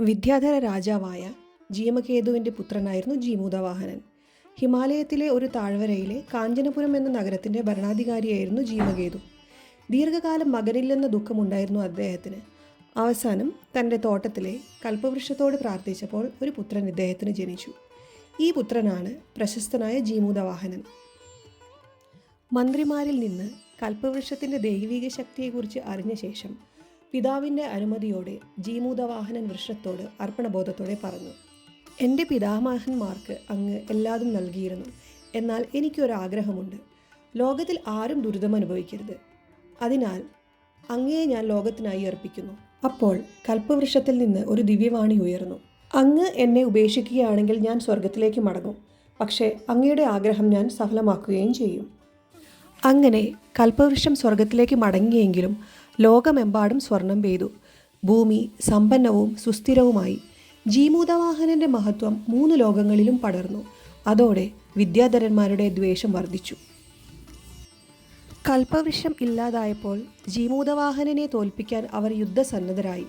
വിദ്യാധര രാജാവായ ജീമകേതുവിന്റെ പുത്രനായിരുന്നു ജീമൂതവാഹനൻ. ഹിമാലയത്തിലെ ഒരു താഴ്വരയിലെ കാഞ്ചനപുരം എന്ന നഗരത്തിന്റെ ഭരണാധികാരിയായിരുന്നു ജീമകേതു. ദീർഘകാലം മകനില്ലെന്ന ദുഃഖമുണ്ടായിരുന്നു അദ്ദേഹത്തിന്. അവസാനം തന്റെ തോട്ടത്തിലെ കൽപ്പവൃക്ഷത്തോട് പ്രാർത്ഥിച്ചപ്പോൾ ഒരു പുത്രൻ ഇദ്ദേഹത്തിന് ജനിച്ചു. ഈ പുത്രനാണ് പ്രശസ്തനായ ജീമൂതവാഹനൻ. മന്ത്രിമാരിൽ നിന്ന് കൽപ്പവൃക്ഷത്തിന്റെ ദൈവിക ശക്തിയെക്കുറിച്ച് അറിഞ്ഞ ശേഷം പിതാവിന്റെ അനുമതിയോടെ ജീമൂതവാഹനൻ വൃക്ഷത്തോട് അർപ്പണബോധത്തോടെ പറഞ്ഞു. എന്റെ പിതാമഹന്മാർക്ക് അങ്ങ് എല്ലാതും നൽകിയിരുന്നു. എന്നാൽ എനിക്കൊരാഗ്രഹമുണ്ട്. ലോകത്തിൽ ആരും ദുരിതം അനുഭവിക്കരുത്. അതിനാൽ അങ്ങയെ ഞാൻ ലോകത്തിനായി അർപ്പിക്കുന്നു. അപ്പോൾ കൽപ്പവൃക്ഷത്തിൽ നിന്ന് ഒരു ദിവ്യവാണി ഉയർന്നു. അങ്ങ് എന്നെ ഉപേക്ഷിക്കുകയാണെങ്കിൽ ഞാൻ സ്വർഗത്തിലേക്ക് മടങ്ങും. പക്ഷേ അങ്ങയുടെ ആഗ്രഹം ഞാൻ സഫലമാക്കുകയും ചെയ്യും. അങ്ങനെ കൽപ്പവൃക്ഷം സ്വർഗത്തിലേക്ക് മടങ്ങിയെങ്കിലും ലോകമെമ്പാടും സ്വർണം പെയ്തു. ഭൂമി സമ്പന്നവും സുസ്ഥിരവുമായി. ജീമൂതവാഹനന്റെ മഹത്വം മൂന്ന് ലോകങ്ങളിലും പടർന്നു. അതോടെ വിദ്യാധരന്മാരുടെ ദ്വേഷം വർദ്ധിച്ചു. കൽപ്പവൃക്ഷം ഇല്ലാതായപ്പോൾ ജീമൂതവാഹനനെ തോൽപ്പിക്കാൻ അവർ യുദ്ധസന്നദ്ധരായി.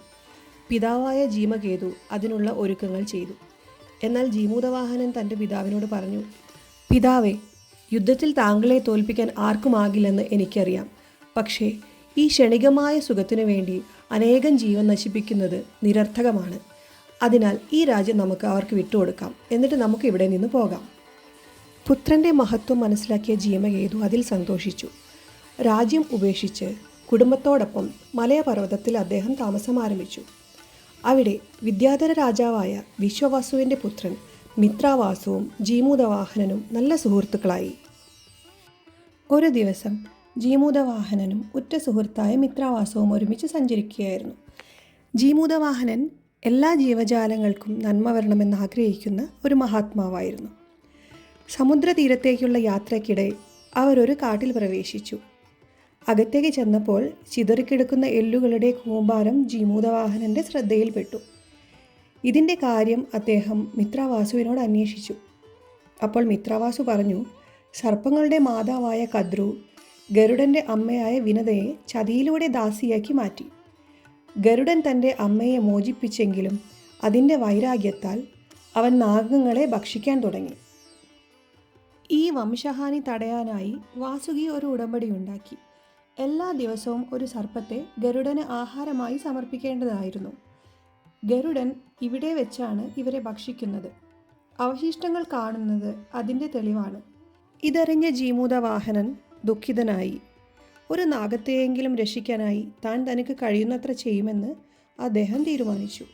പിതാവായ ജീമകേതു അതിനുള്ള ഒരുക്കങ്ങൾ ചെയ്തു. എന്നാൽ ജീമൂതവാഹനൻ തന്റെ പിതാവിനോട് പറഞ്ഞു പിതാവേ യുദ്ധത്തിൽ താങ്കളെ തോൽപ്പിക്കാൻ ആർക്കുമാകില്ലെന്ന് എനിക്കറിയാം. പക്ഷേ ഈ ക്ഷണികമായ സുഖത്തിനു വേണ്ടി അനേകം ജീവൻ നശിപ്പിക്കുന്നത് നിരർത്ഥകമാണ്. അതിനാൽ ഈ രാജ്യം നമുക്ക് അവർക്ക് വിട്ടുകൊടുക്കാം. എന്നിട്ട് നമുക്ക് ഇവിടെ നിന്ന് പോകാം. പുത്രന്റെ മഹത്വം മനസ്സിലാക്കിയ ജീമകേതു അതിൽ സന്തോഷിച്ചു. രാജ്യം ഉപേക്ഷിച്ച് കുടുംബത്തോടൊപ്പം മലയപർവതത്തിൽ അദ്ദേഹം താമസം ആരംഭിച്ചു അവിടെ വിദ്യാധര രാജാവായ വിശ്വവാസുവിന്റെ പുത്രൻ മിത്രാവാസുവും ജീമൂതവാഹനനും നല്ല സുഹൃത്തുക്കളായി. ഒരു ദിവസം ജീമൂതവാഹനനും ഉറ്റ സുഹൃത്തായ മിത്രാവാസവും ഒരുമിച്ച് സഞ്ചരിക്കുകയായിരുന്നു. ജീമൂതവാഹനൻ എല്ലാ ജീവജാലങ്ങൾക്കും നന്മ വരണമെന്ന് ആഗ്രഹിക്കുന്ന ഒരു മഹാത്മാവായിരുന്നു. സമുദ്രതീരത്തേക്കുള്ള യാത്രയ്ക്കിടെ അവരൊരു കാട്ടിൽ പ്രവേശിച്ചു. അകത്തേക്ക് ചെന്നപ്പോൾ ചിതറിക്കിടക്കുന്ന എല്ലുകളുടെ കൂമ്പാരം ജീമൂതവാഹനന്റെ ശ്രദ്ധയിൽപ്പെട്ടു ഇതിന്റെ കാര്യം അദ്ദേഹം മിത്രാവാസുവിനോട് അന്വേഷിച്ചു. അപ്പോൾ മിത്രാവാസു പറഞ്ഞു സർപ്പങ്ങളുടെ മാതാവായ കദ്രു ഗരുഡന്റെ അമ്മയായ വിനതയെ ചതിയിലൂടെ ദാസിയാക്കി മാറ്റി. ഗരുഡൻ തന്റെ അമ്മയെ മോചിപ്പിച്ചെങ്കിലും അതിന്റെ വൈരാഗ്യത്താൽ അവൻ നാഗങ്ങളെ ഭക്ഷിക്കാൻ തുടങ്ങി. ഈ വംശഹാനി തടയാനായി വാസുകി ഒരു ഉടമ്പടി ഉണ്ടാക്കി. എല്ലാ ദിവസവും ഒരു സർപ്പത്തെ ഗരുഡന് ആഹാരമായി സമർപ്പിക്കേണ്ടതായിരുന്നു. ഗരുഡൻ ഇവിടെ വെച്ചാണ് ഇവരെ ഭക്ഷിക്കുന്നത്. അവശിഷ്ടങ്ങൾ കാണുന്നത് അതിന്റെ തെളിവാണ്. ഇതറിഞ്ഞ ജീമൂതവാഹനൻ ദുഃഖിതനായി. ഒരു നാഗത്തെയെങ്കിലും രക്ഷിക്കാനായി താൻ തനിക്ക് കഴിയുന്നത്ര ചെയ്യുമെന്ന് അദ്ദേഹം തീരുമാനിച്ചു.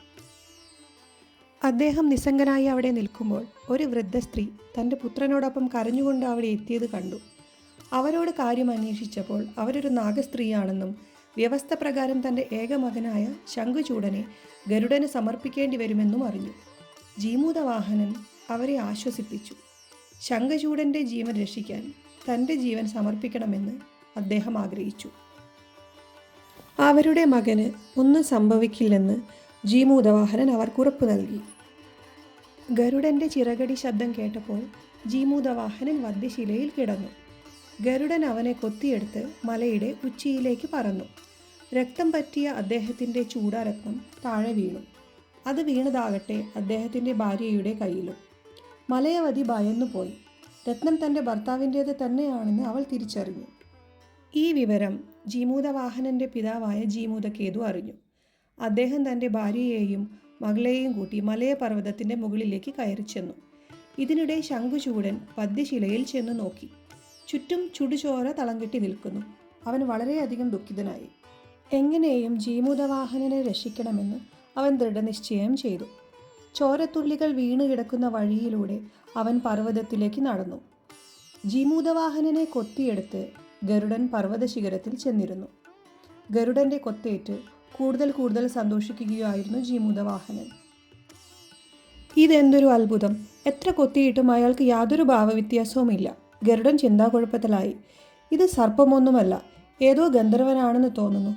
അദ്ദേഹം നിസ്സംഗനായി അവിടെ നിൽക്കുമ്പോൾ ഒരു വൃദ്ധ സ്ത്രീ തന്റെ പുത്രനോടൊപ്പം കരഞ്ഞുകൊണ്ട് അവിടെ എത്തിയത് കണ്ടു. അവരോട് കാര്യം അന്വേഷിച്ചപ്പോൾ അവരൊരു നാഗസ്ത്രീയാണെന്നും വ്യവസ്ഥ പ്രകാരം തന്റെ ഏക മകനായ ശംഖുചൂടനെ ഗരുഡന് സമർപ്പിക്കേണ്ടി വരുമെന്നും അറിഞ്ഞു. ജീമൂതവാഹനൻ അവരെ ആശ്വസിപ്പിച്ചു. ശംഖചൂടന്റെ ജീവൻ രക്ഷിക്കാൻ തന്റെ ജീവൻ സമർപ്പിക്കണമെന്ന് അദ്ദേഹം ആഗ്രഹിച്ചു. അവരുടെ മകന് ഒന്നും സംഭവിക്കില്ലെന്ന് ജീമൂതവാഹനൻ അവർക്ക് ഉറപ്പു നൽകി. ഗരുഡന്റെ ചിറകടി ശബ്ദം കേട്ടപ്പോൾ ജീമൂതവാഹനൻ വധ്യശിലയിൽ കിടന്നു. ഗരുഡൻ അവനെ കൊത്തിയെടുത്ത് മലയുടെ ഉച്ചിയിലേക്ക് പറന്നു. രക്തം പറ്റിയ അദ്ദേഹത്തിന്റെ ചൂടാരത്നം താഴെ വീണു. അത് വീണതാകട്ടെ അദ്ദേഹത്തിന്റെ ഭാര്യയുടെ കയ്യിലും. മലയവതി ഭയന്നുപോയി. രത്നം തന്റെ ഭർത്താവിന്റേത് തന്നെയാണെന്ന് അവൾ തിരിച്ചറിഞ്ഞു. ഈ വിവരം ജീമൂതവാഹനന്റെ പിതാവായ ജീമൂതകേതു അറിഞ്ഞു. അദ്ദേഹം തന്റെ ഭാര്യയെയും മകളെയും കൂട്ടി മലയപർവതത്തിന്റെ മുകളിലേക്ക് കയറി ചെന്നു. ഇതിനിടെ ശംഖുചൂടൻ പദ്യശിലയിൽ ചെന്ന് നോക്കി. ചുറ്റും ചുടുചോര തളം കെട്ടി നിൽക്കുന്നു. അവൻ വളരെയധികം ദുഃഖിതനായി. എങ്ങനെയും ജീമൂതവാഹനനെ രക്ഷിക്കണമെന്ന് അവൻ ദൃഢനിശ്ചയം ചെയ്തു. ചോരത്തുള്ളികൾ വീണു കിടക്കുന്ന വഴിയിലൂടെ അവൻ പർവതത്തിലേക്ക് നടന്നു. ജീമൂതവാഹനനെ കൊത്തിയെടുത്ത് ഗരുഡൻ പർവത ശിഖരത്തിൽ ചെന്നിരുന്നു. ഗരുഡന്റെ കൊത്തേറ്റ് കൂടുതൽ കൂടുതൽ സന്തോഷിക്കുകയായിരുന്നു ജീമൂതവാഹനൻ. ഇതെന്തൊരു അത്ഭുതം! എത്ര കൊത്തിയിട്ടും അയാൾക്ക് യാതൊരു ഭാവവ്യത്യാസവുമില്ല. ഗരുഡൻ ചിന്താകുഴപ്പത്തിലായി. ഇത് സർപ്പമൊന്നുമല്ല ഏതോ ഗന്ധർവനാണെന്ന് തോന്നുന്നു.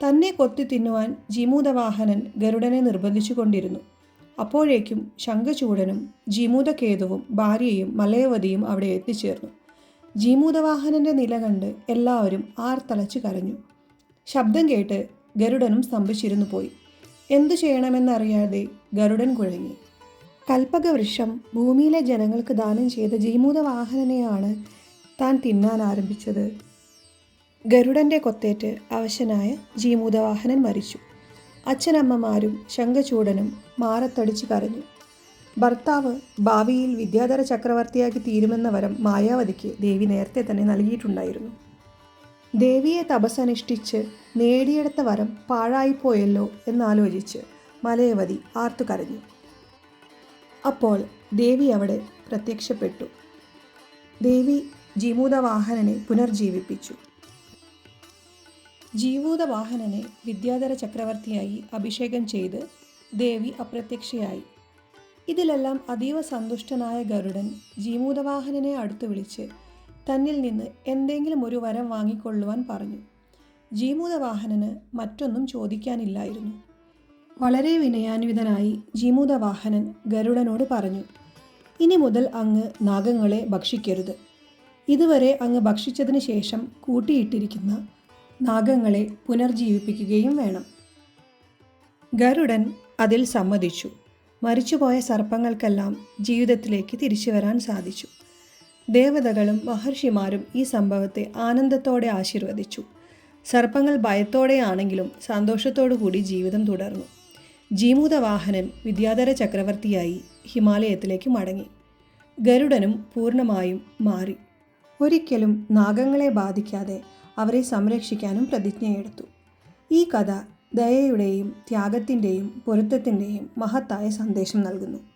തന്നെ കൊത്തി തിന്നുവാൻ ജീമൂതവാഹനൻ ഗരുഡനെ നിർബന്ധിച്ചു കൊണ്ടിരുന്നു അപ്പോഴേക്കും ശംഖചൂടനും ജീമൂതകേതുവും ഭാര്യയും മലയവതിയും അവിടെ എത്തിച്ചേർന്നു. ജീമൂതവാഹനന്റെ നില കണ്ട് എല്ലാവരും ആർത്തലച്ചു കരഞ്ഞു. ശബ്ദം കേട്ട് ഗരുഡനും സ്തംഭിച്ചിരുന്നു പോയി. എന്തു ചെയ്യണമെന്നറിയാതെ ഗരുഡൻ കുഴങ്ങി കൽപ്പകവൃക്ഷം ഭൂമിയിലെ ജനങ്ങൾക്ക് ദാനം ചെയ്ത ജീമൂതവാഹനനെയാണ് താൻ തിന്നാൻ ആരംഭിച്ചത്. ഗരുഡന്റെ കൊത്തേറ്റ് അവശനായ ജീമൂതവാഹനൻ മരിച്ചു. അച്ഛനമ്മമാരും ശംഖചൂടനും മാറത്തടിച്ച് കരഞ്ഞു. ഭർത്താവ് ഭാവിയിൽ വിദ്യാധര ചക്രവർത്തിയാക്കി തീരുമെന്ന വരം മായാവതിക്ക് ദേവി നേരത്തെ തന്നെ നൽകിയിട്ടുണ്ടായിരുന്നു. ദേവിയെ തപസ്സനുഷ്ഠിച്ച് നേടിയെടുത്ത വരം പാഴായിപ്പോയല്ലോ എന്നാലോചിച്ച് മലയവതി ആർത്തു കരഞ്ഞു. അപ്പോൾ ദേവി അവിടെ പ്രത്യക്ഷപ്പെട്ടു. ദേവി ജീമൂതവാഹനനെ പുനർജീവിപ്പിച്ചു. ജീവൂതവാഹനനെ വിദ്യാധര ചക്രവർത്തിയായി അഭിഷേകം ചെയ്ത് ദേവി അപ്രത്യക്ഷയായി. ഇതിലെല്ലാം അതീവ സന്തുഷ്ടനായ ഗരുഡൻ ജീമൂതവാഹനനെ അടുത്തു വിളിച്ച് തന്നിൽ നിന്ന് എന്തെങ്കിലും ഒരു വരം വാങ്ങിക്കൊള്ളുവാൻ പറഞ്ഞു. ജീമൂതവാഹനന് മറ്റൊന്നും ചോദിക്കാനില്ലായിരുന്നു. വളരെ വിനയാന്വിതനായി ജീമൂതവാഹനൻ ഗരുഡനോട് പറഞ്ഞു ഇനി മുതൽ അങ്ങ് നാഗങ്ങളെ ഭക്ഷിക്കരുത്. ഇതുവരെ അങ്ങ് ഭക്ഷിച്ചതിന് ശേഷം കൂട്ടിയിട്ടിരിക്കുന്ന നാഗങ്ങളെ പുനർജീവിപ്പിക്കുകയും വേണം. ഗരുഡൻ അതിൽ സമ്മതിച്ചു. മരിച്ചുപോയ സർപ്പങ്ങൾക്കെല്ലാം ജീവിതത്തിലേക്ക് തിരിച്ചു വരാൻ സാധിച്ചു. ദേവതകളും മഹർഷിമാരും ഈ സംഭവത്തെ ആനന്ദത്തോടെ ആശീർവദിച്ചു. സർപ്പങ്ങൾ ഭയത്തോടെയാണെങ്കിലും കൂടി ജീവിതം തുടർന്നു. ജീമൂതവാഹനൻ വിദ്യാധര ചക്രവർത്തിയായി ഹിമാലയത്തിലേക്ക് മടങ്ങി. ഗരുഡനും പൂർണമായും മാറി. ഒരിക്കലും നാഗങ്ങളെ ബാധിക്കാതെ അവരെ സംരക്ഷിക്കാനും പ്രതിജ്ഞയെടുത്തു. ഈ കഥ ദയയുടെയും ത്യാഗത്തിന്റെയും പൊരുത്തത്തിന്റെയും മഹത്തായ സന്ദേശം നൽകുന്നു.